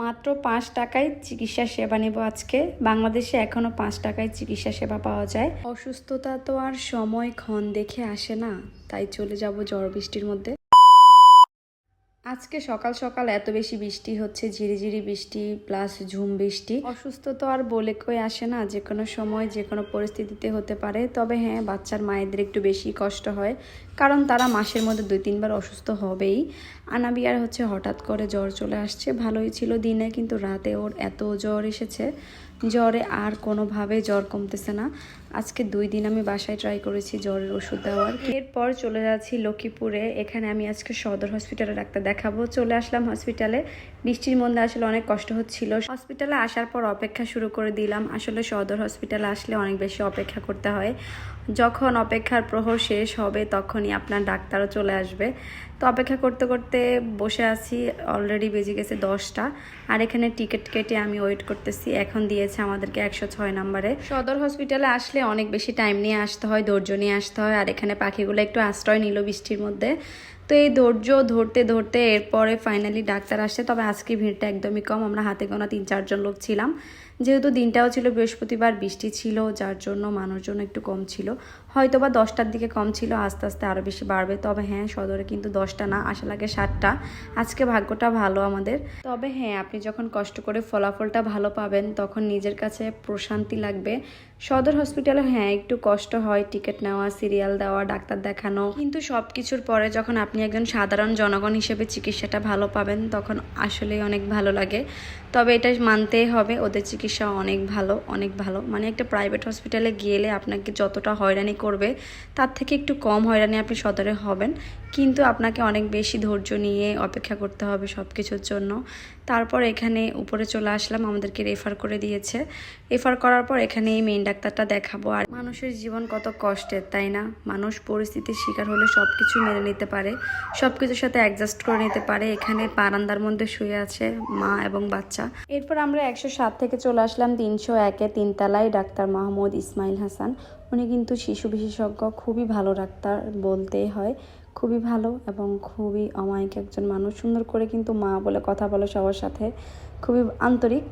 মাত্র পাঁচ টাকায় চিকিৎসা সেবা নেব আজকে। বাংলাদেশে এখনও পাঁচ টাকায় চিকিৎসা সেবা পাওয়া যায়। অসুস্থতা তো আর সময় ক্ষণ দেখে আসে না, তাই চলে যাব ঝড় বৃষ্টির মধ্যে। আজকে সকাল সকাল এত বেশি বৃষ্টি হচ্ছে, ঝিরিঝিরি বৃষ্টি প্লাস ঝুম বৃষ্টি। অসুস্থ তো আর বলে কই আসে না, যে কোনো সময়, যে কোনো পরিস্থিতিতে হতে পারে। তবে হ্যাঁ বাচ্চার মায়েদের একটু বেশি কষ্ট হয়, কারণ তারা মাসের মধ্যে দুই, তিনবার অসুস্থ হবেই। আনাবিয়ার হচ্ছে হঠাৎ করে জ্বর চলে আসছে, ভালোই ছিল দিনে, কিন্তু রাতে ওর এত জ্বর এসেছে। জ্বরে আর কোনোভাবে জ্বর কমতেছে না। আজকে দুই দিন আমি বাসায় ট্রাই করেছি জ্বরের ওষুধ দেওয়ার। এরপর চলে যাচ্ছি লক্ষ্মীপুরে। এখানে আমি আজকে সদর হসপিটালে ডাক্তার দেখাবো। চলে আসলাম হসপিটালে বৃষ্টির মধ্যে আসলে অনেক কষ্ট হচ্ছিল। হসপিটালে আসার পর অপেক্ষা শুরু করে দিলাম। আসলে সদর হসপিটালে আসলে অনেক বেশি অপেক্ষা করতে হয়। যখন অপেক্ষার প্রহর শেষ হবে, তখনই আপনার ডাক্তারও চলে আসবে। তো অপেক্ষা করতে করতে বসে আছি অলরেডি বেজে গেছে দশটা। আর এখানে টিকিট কেটে আমি ওয়েট করতেছি। এখন দিয়েছে আমাদেরকে একশো ছয় নম্বরে। সদর হসপিটালে আসলে অনেক বেশি টাইম নিয়ে আসতে হয়, ধৈর্য নিয়ে আসতে হয়। আর এখানে পাখিগুলো একটু আশ্রয় নিল বৃষ্টির মধ্যে। তো এই ধৈর্য, ধরতে ধরতে এরপরে ফাইনালি ডাক্তার আসছে। তবে আজকে ভিড়টা একদমই কম। আমরা হাতে গোনা তিন, চারজন লোক ছিলাম। যেহেতু দিনটাও ছিল, বৃহস্পতিবার বৃষ্টি ছিল, যার জন্য মানুষজন একটু কম ছিল। হয়তো বা দশটার দিকে কম ছিল, আস্তে আস্তে আরও বেশি বাড়বে। তবে হ্যাঁ সদরে কিন্তু দশটা না আসা লাগে সাতটা। আজকে ভাগ্যটা ভালো আমাদের। তবে হ্যাঁ আপনি যখন কষ্ট করে ফলাফলটা ভালো পাবেন, তখন নিজের কাছে প্রশান্তি লাগবে। সদর হসপিটালে হ্যাঁ একটু কষ্ট হয়। টিকিট নেওয়া সিরিয়াল দেওয়া, ডাক্তার দেখানো। কিন্তু সব কিছুর পরে যখন আপনি একজন সাধারণ জনগণ হিসেবে চিকিৎসাটা ভালো পাবেন, তখন আসলে অনেক ভালো লাগে। তবে এটা মানতেই হবে, ওদের চিকিৎসা অনেক ভালো অনেক ভালো। মানে একটা প্রাইভেট হসপিটালে গেলে আপনাকে যতটা হয়রানি করবে, তার থেকে একটু কম হয়রানি আপনি সদরে হবেন। কিন্তু আপনাকে অনেক বেশি ধৈর্য নিয়ে অপেক্ষা করতে হবে সব কিছুর জন্য। তারপর এখানে উপরে চলে আসলাম, আমাদেরকে রেফার করে দিয়েছে। রেফার করার পর এখানে এই মেইন ডাক্তারটা দেখাবো। আর মানুষের জীবন কত কষ্টের, তাই না? মানুষ পরিস্থিতির শিকার হলে সব কিছু মেনে নিতে পারে সব কিছুর সাথে অ্যাডজাস্ট করে নিতে পারে। এখানে বারান্দার মধ্যে শুয়ে আছে মা এবং বাচ্চা। এরপর আমরা একশো সাত থেকে চলে আসলাম তিনশো একে তিনতলায় ডাক্তার মাহমুদ ইসমাইল হাসান। উনি কিন্তু শিশু বিশেষজ্ঞ, খুবই ভালো ডাক্তার বলতেই হয়। খুবই ভালো এবং খুবই অমায়িক একজন মানুষ। সুন্দর করে কিন্তু মা বলে কথা বলে সবার সাথে। খুবই আন্তরিক।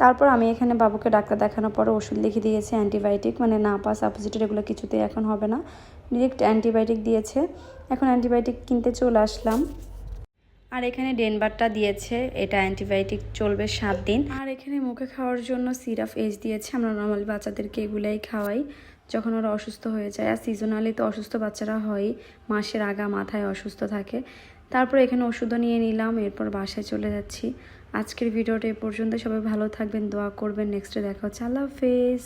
তারপর আমি এখানে বাবুকে ডাক্তার দেখানোর পরে ওষুধ লিখে দিয়েছে, অ্যান্টিবায়োটিক মানে না পাস সাপোজিটর এগুলো কিছুতেই এখন হবে না। ডিরেক্ট অ্যান্টিবায়োটিক দিয়েছে। এখন অ্যান্টিবায়োটিক কিনতে চলে আসলাম। আর এখানে ডেনবারটা দিয়েছে, এটা অ্যান্টিবায়োটিক চলবে সাত দিন। আর এখানে মুখে খাওয়ার জন্য সিরাপ এজ দিয়েছে, আমরা নর্মালি বাচ্চাদেরকে এগুলাই খাওয়াই যখন ওরা অসুস্থ হয়ে যায়। আর সিজনালি তো অসুস্থ বাচ্চারা হয় মাসের আগা মাথায় অসুস্থ থাকে। তারপর এখানে ওষুধও নিয়ে নিলাম, এরপর বাসায় চলে যাচ্ছি। আজকের ভিডিওটা এ পর্যন্ত, সবাই ভালো থাকবেন, দোয়া করবেন নেক্সটে দেখা হচ্ছে। আল্লাহ হাফেজ।